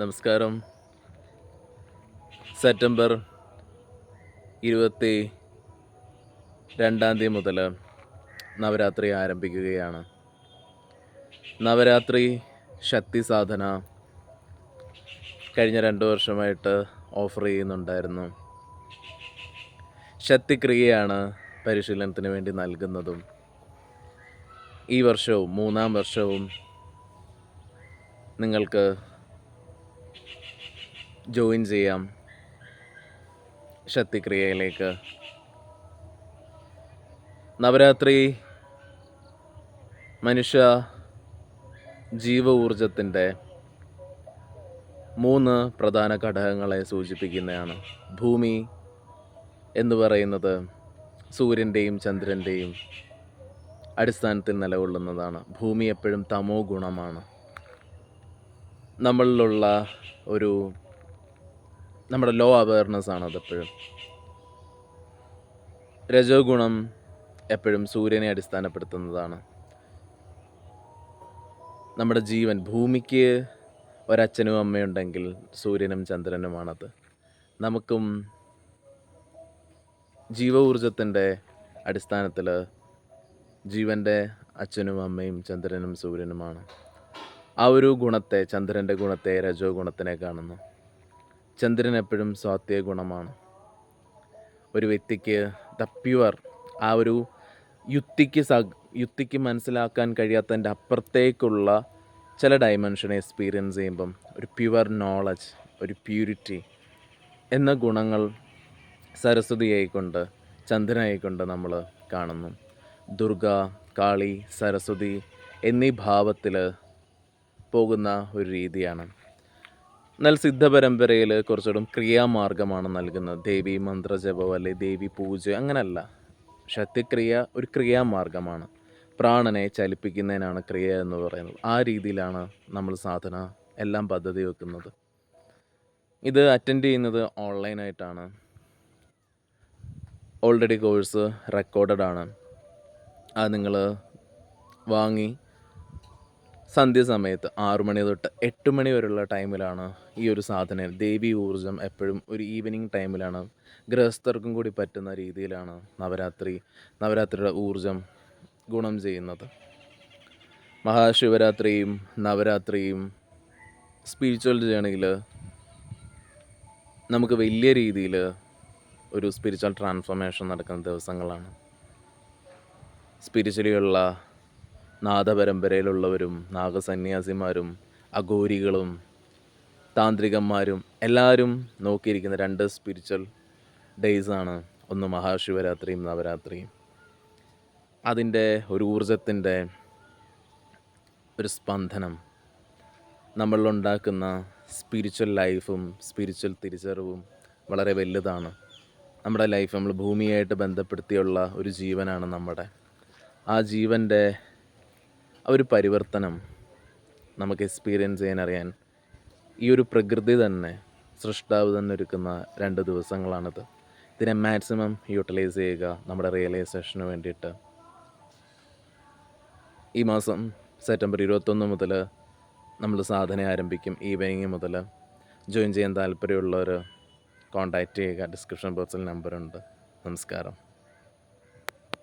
നമസ്കാരം. സെപ്റ്റംബർ ഇരുപത്തി രണ്ടാം തീയതി മുതൽ നവരാത്രി ആരംഭിക്കുകയാണ്. നവരാത്രി ശക്തി സാധന കഴിഞ്ഞ രണ്ട് വർഷമായിട്ട് ഓഫർ ചെയ്യുന്നുണ്ടായിരുന്നു. ശക്തിക്രിയയാണ് പരിശീലനത്തിന് വേണ്ടി നൽകുന്നതും ഈ വർഷവും മൂന്നാം വർഷവും നിങ്ങൾക്ക് ജോയിൻ ചെയ്യാം ശക്തിക്രിയയിലേക്ക്. നവരാത്രി മനുഷ്യ ജീവ ഊർജത്തിന്റെ മൂന്ന് പ്രധാന ഘടകങ്ങളെ സൂചിപ്പിക്കുന്നതാണ്. ഭൂമി എന്ന് പറയുന്നത് സൂര്യന്റെയും ചന്ദ്രന്റെയും അടിസ്ഥാനത്തിൽ നിലകൊള്ളുന്നതാണ്. ഭൂമി എപ്പോഴും തമോ ഗുണമാണ്. നമ്മളിലുള്ള ഒരു നമ്മുടെ ലോ അവയർനെസ് ആണ് അതെപ്പോഴും രജോ ഗുണം എപ്പോഴും സൂര്യനെ അടിസ്ഥാനപ്പെടുത്തുന്നതാണ്. നമ്മുടെ ജീവൻ ഭൂമിക്ക് ഒരച്ഛനും അമ്മയുണ്ടെങ്കിൽ സൂര്യനും ചന്ദ്രനുമാണത്. നമുക്കും ജീവ ഊർജത്തിന്റെ അടിസ്ഥാനത്തിൽ ജീവന്റെ അച്ഛനും അമ്മയും ചന്ദ്രനും സൂര്യനുമാണ്. ആ ഒരു ഗുണത്തെ ചന്ദ്രന്റെ ഗുണത്തെ രജോ ഗുണത്തിനെ കാണുന്നു. ചന്ദ്രൻ എപ്പോഴും സ്വാത്യ ഗുണമാണ്. ഒരു വ്യക്തിക്ക് ദ പ്യുവർ ആ ഒരു യുക്തിക്ക് സ യുക്തിക്ക് മനസ്സിലാക്കാൻ കഴിയാത്തതിന്റെ അപ്പുറത്തേക്കുള്ള ചില ഡയമെൻഷനെ എക്സ്പീരിയൻസ് ചെയ്യുമ്പം ഒരു പ്യുവർ നോളജ് ഒരു പ്യൂരിറ്റി എന്ന ഗുണങ്ങൾ സരസ്വതിയായിക്കൊണ്ട് ചന്ദ്രനായിക്കൊണ്ട് നമ്മൾ കാണുന്നു. ദുർഗ കാളി സരസ്വതി എന്നീ ഭാവത്തിൽ പോകുന്ന ഒരു രീതിയാണ്. എന്നാൽ സിദ്ധ പരമ്പരയിൽ കുറച്ചുകൂടെ ക്രിയാമാർഗമാണ് നൽകുന്നത്. ദേവി മന്ത്രജപം അല്ലെ ദേവി പൂജ അങ്ങനല്ല. ശക്തിക്രിയ ഒരു ക്രിയാമാർഗമാണ്. പ്രാണനെ ചലിപ്പിക്കുന്നതിനാണ് ക്രിയ എന്ന് പറയുന്നത്. ആ രീതിയിലാണ് നമ്മൾ സാധന എല്ലാം പദ്ധതി വെക്കുന്നത്. ഇത് അറ്റൻഡ് ചെയ്യുന്നത് ഓൺലൈനായിട്ടാണ് ഓൾറെഡി കോഴ്സ് റെക്കോർഡഡ് ആണ്. അത് നിങ്ങൾ വാങ്ങി സന്ധ്യസമയത്ത് ആറു മണി തൊട്ട് എട്ട് മണി വരെയുള്ള ടൈമിലാണ് ഈ ഒരു സാധനം ദേവി ഊർജം എപ്പോഴും ഒരു ഈവനിങ് ടൈമിലാണ്. ഗൃഹസ്ഥർക്കും കൂടി പറ്റുന്ന രീതിയിലാണ് നവരാത്രി നവരാത്രിയുടെ ഊർജം ഗുണം ചെയ്യുന്നത്. മഹാശിവരാത്രിയും നവരാത്രിയും സ്പിരിച്വൽ ജേണിയിൽ നമുക്ക് വലിയ രീതിയിൽ ഒരു സ്പിരിച്വൽ ട്രാൻസ്ഫോർമേഷൻ നടക്കുന്ന ദിവസങ്ങളാണ്. സ്പിരിച്വലിയുള്ള നാദപരമ്പരയിലുള്ളവരും നാഗസന്യാസിമാരും അഘോരികളും താന്ത്രികന്മാരും എല്ലാവരും നോക്കിയിരിക്കുന്ന രണ്ട് സ്പിരിച്വൽ ഡേയ്സാണ് ഒന്ന് മഹാശിവരാത്രിയും നവരാത്രിയും. അതിന്റെ ഒരു ഊർജത്തിന്റെ ഒരു സ്പന്ദനം. നമ്മളിലുണ്ടാക്കുന്ന സ്പിരിച്വൽ ലൈഫും സ്പിരിച്വൽ തിരിച്ചറിവും വളരെ വലുതാണ്. നമ്മുടെ ലൈഫ് നമ്മൾ ഭൂമിയായിട്ട് ബന്ധപ്പെടുത്തിയുള്ള ഒരു ജീവനാണ് നമ്മുടെ. ആ ജീവന്റെ ആ ഒരു പരിവർത്തനം നമുക്ക് എക്സ്പീരിയൻസ് ചെയ്യാൻ അറിയാൻ ഈ ഒരു പ്രകൃതി തന്നെ സൃഷ്ടാവ് തന്നെ ഒരുക്കുന്ന രണ്ട് ദിവസങ്ങളാണിത്. ഇതിനെ മാക്സിമം യൂട്ടിലൈസ് ചെയ്യുക നമ്മുടെ റിയലൈസേഷന് വേണ്ടിയിട്ട്. ഈ മാസം സെപ്റ്റംബർ ഇരുപത്തൊന്ന് മുതൽ നമ്മൾ സാധന ആരംഭിക്കും ഈവനിങ് മുതൽ ജോയിൻ ചെയ്യാൻ താല്പര്യമുള്ളവർ കോൺടാക്റ്റ് ചെയ്യുക. ഡിസ്ക്രിപ്ഷൻ ബോക്സിൽ നമ്പറുണ്ട് നമസ്കാരം.